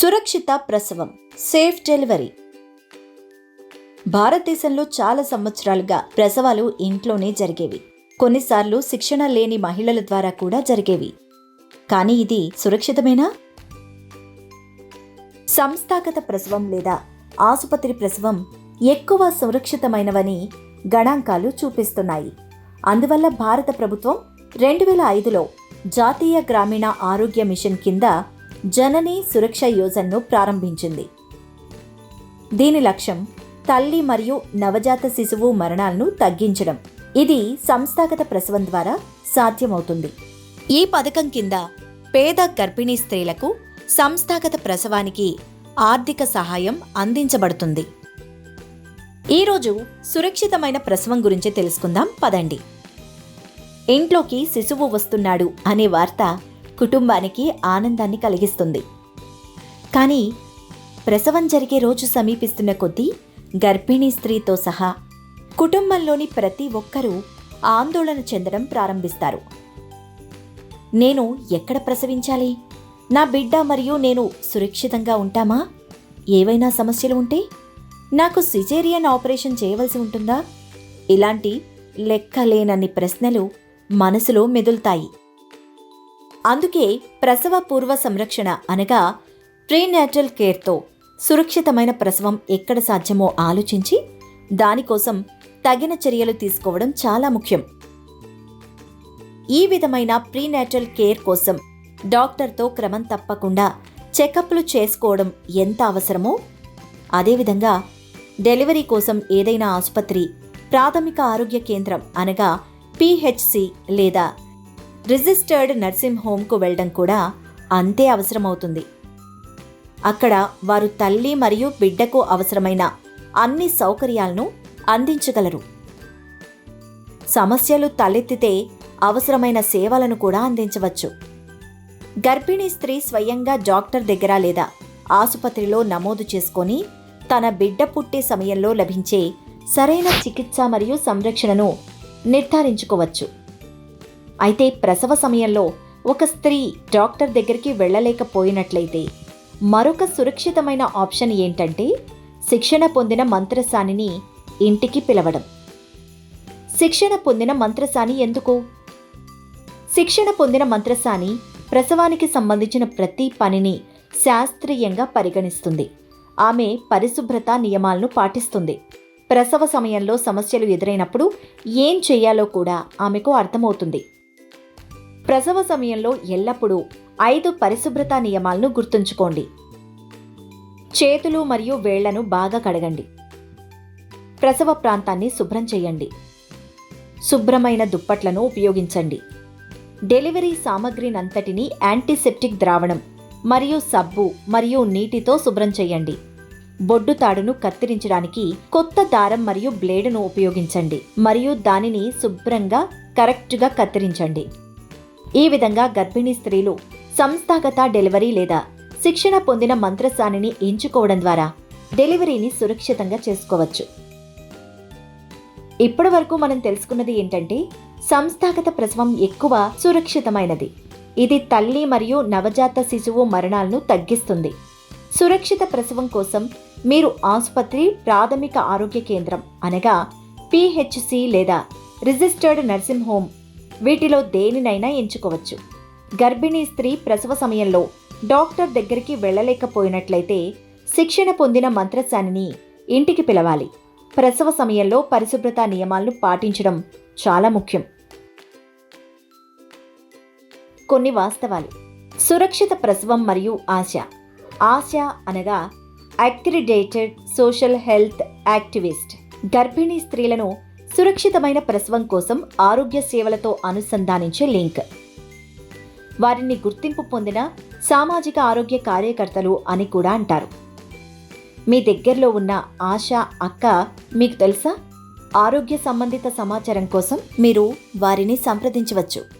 సురక్షిత ప్రసవం safe delivery. భారతదేశంలో చాలా సంవత్సరాలుగా ప్రసవాలు ఇంట్లోనే జరిగేవి. కొన్నిసార్లు శిక్షణ లేని మహిళల ద్వారా కూడా జరిగేవి. కానీ ఇది సురక్షితమేనా? సంస్థాగత ప్రసవం లేదా ఆసుపత్రి ప్రసవం ఎక్కువ సురక్షితమైనవని గణాంకాలు చూపిస్తున్నాయి. అందువల్ల భారత ప్రభుత్వం రెండు వేల ఐదులో జాతీయ గ్రామీణ ఆరోగ్య మిషన్ కింద జనని సురక్ష యోజనను ప్రారంభించింది. దీని లక్ష్యం తల్లి మరియు నవజాత శిశువు మరణాలను తగ్గించడం. ఇది సంస్థాగత ప్రసవం ద్వారా సాధ్యమవుతుంది. ఈ పథకం కింద పేద గర్భిణీ స్త్రీలకు సంస్థాగత ప్రసవానికి ఆర్థిక సహాయం అందించబడుతుంది. ఈరోజు సురక్షితమైన ప్రసవం గురించి తెలుసుకుందాం. పదండి. ఇంట్లోకి శిశువు వస్తున్నాడు అనే వార్త కుటుంబానికి ఆనందాన్ని కలిగిస్తుంది. కానీ ప్రసవం జరిగే రోజు సమీపిస్తున్న కొద్దీ గర్భిణీ స్త్రీతో సహా కుటుంబంలోని ప్రతి ఒక్కరూ ఆందోళన చెందడం ప్రారంభిస్తారు. నేను ఎక్కడ ప్రసవించాలి? నా బిడ్డ మరియు నేను సురక్షితంగా ఉంటామా? ఏవైనా సమస్యలు ఉంటే నాకు సిజేరియన్ ఆపరేషన్ చేయవలసి ఉంటుందా? ఇలాంటి లెక్కలేనన్ని ప్రశ్నలు మనసులో మెదులుతాయి. అందుకే ప్రసవ పూర్వ సంరక్షణ అనగా ప్రీనాటల్ కేర్తో సురక్షితమైన ప్రసవం ఎక్కడ సాధ్యమో ఆలోచించి దానికోసం తగిన చర్యలు తీసుకోవడం చాలా ముఖ్యం. ఈ విధమైన ప్రీనాటల్ కేర్ కోసం డాక్టర్తో క్రమం తప్పకుండా చెకప్లు చేసుకోవడం ఎంత అవసరమో అదేవిధంగా డెలివరీ కోసం ఏదైనా ఆసుపత్రి ప్రాథమిక ఆరోగ్య కేంద్రం అనగా పిహెచ్సి లేదా రిజిస్టర్డ్ నర్సింగ్ హోమ్కు వెళ్ళడం కూడా అంతే అవసరమవుతుంది. అక్కడ వారు తల్లి మరియు బిడ్డకు అవసరమైన అన్ని సౌకర్యాలను అందించగలరు. సమస్యలు తలెత్తితే అవసరమైన సేవలను కూడా అందించవచ్చు. గర్భిణీ స్త్రీ స్వయంగా డాక్టర్ దగ్గర లేదా ఆసుపత్రిలో నమోదు చేసుకొని తన బిడ్డ పుట్టే సమయంలో లభించే సరైన చికిత్స మరియు సంరక్షణను నిర్ధారించుకోవచ్చు. అయితే ప్రసవ సమయంలో ఒక స్త్రీ డాక్టర్ దగ్గరికి వెళ్ళలేకపోయినట్లయితే మరొక సురక్షితమైన ఆప్షన్ ఏంటంటే శిక్షణ పొందిన మంత్రసానిని ఇంటికి పిలవడం. శిక్షణ పొందిన మంత్రసాని ఎందుకు? శిక్షణ పొందిన మంత్రసాని ప్రసవానికి సంబంధించిన ప్రతి పనిని శాస్త్రీయంగా పరిగణిస్తుంది. ఆమె పరిశుభ్రత నియమాలను పాటిస్తుంది. ప్రసవ సమయంలో సమస్యలు ఎదురైనప్పుడు ఏం చేయాలో కూడా ఆమెకు అర్థమవుతుంది. ప్రసవ సమయంలో ఎల్లప్పుడూ ఐదు పరిశుభ్రత నియమాలను గుర్తుంచుకోండి. చేతులు మరియు వేళ్ళను బాగా కడగండి. ప్రసవ ప్రాంతాన్ని శుభ్రం చేయండి. శుభ్రమైన దుప్పట్లను ఉపయోగించండి. డెలివరీ సామగ్రినంతటిని యాంటీసెప్టిక్ ద్రావణం మరియు సబ్బు మరియు నీటితో శుభ్రం చేయండి. బొడ్డు తాడును కత్తిరించడానికి కొత్త దారం మరియు బ్లేడును ఉపయోగించండి మరియు దానిని శుభ్రంగా కరెక్ట్గా కత్తిరించండి. ఈ విధంగా గర్భిణీ స్త్రీలు సంస్థాగత డెలివరీ లేదా శిక్షణ పొందిన మంత్రసానిని ఎంచుకోవడం ద్వారా డెలివరీని సురక్షితంగా చేసుకోవచ్చు. ఇప్పటి వరకు మనం తెలుసుకున్నది ఏంటంటే సంస్థాగత ప్రసవం ఎక్కువ సురక్షితమైనది. ఇది తల్లి మరియు నవజాత శిశువు మరణాలను తగ్గిస్తుంది. సురక్షిత ప్రసవం కోసం మీరు ఆసుపత్రి ప్రాథమిక ఆరోగ్య కేంద్రం అనగా పిహెచ్సి లేదా రిజిస్టర్డ్ నర్సింగ్ హోమ్ వీటిలో దేనినైనా ఎంచుకోవచ్చు. గర్భిణీ స్త్రీ ప్రసవ సమయంలో డాక్టర్ దగ్గరికి వెళ్ళలేకపోయినట్లయితే శిక్షణ పొందిన మంత్రసానిని ఇంటికి పిలవాలి. ప్రసవ సమయంలో పరిశుభ్రత నియమాలను పాటించడం చాలా ముఖ్యం. కొన్ని వాస్తవాలు. సురక్షిత ప్రసవం మరియు ఆశ. ఆశ అనగా అక్రిడేటెడ్ సోషల్ హెల్త్ యాక్టివిస్ట్ గర్భిణీ స్త్రీలను సురక్షితమైన ప్రసవం కోసం ఆరోగ్య సేవలతో అనుసంధానించే లింక్. వారిని గుర్తింపు పొందిన సామాజిక ఆరోగ్య కార్యకర్తలు అని కూడా అంటారు. మీ దగ్గరలో ఉన్న ఆశ అక్క మీకు తెలుసా? ఆరోగ్య సంబంధిత సమాచారం కోసం మీరు వారిని సంప్రదించవచ్చు.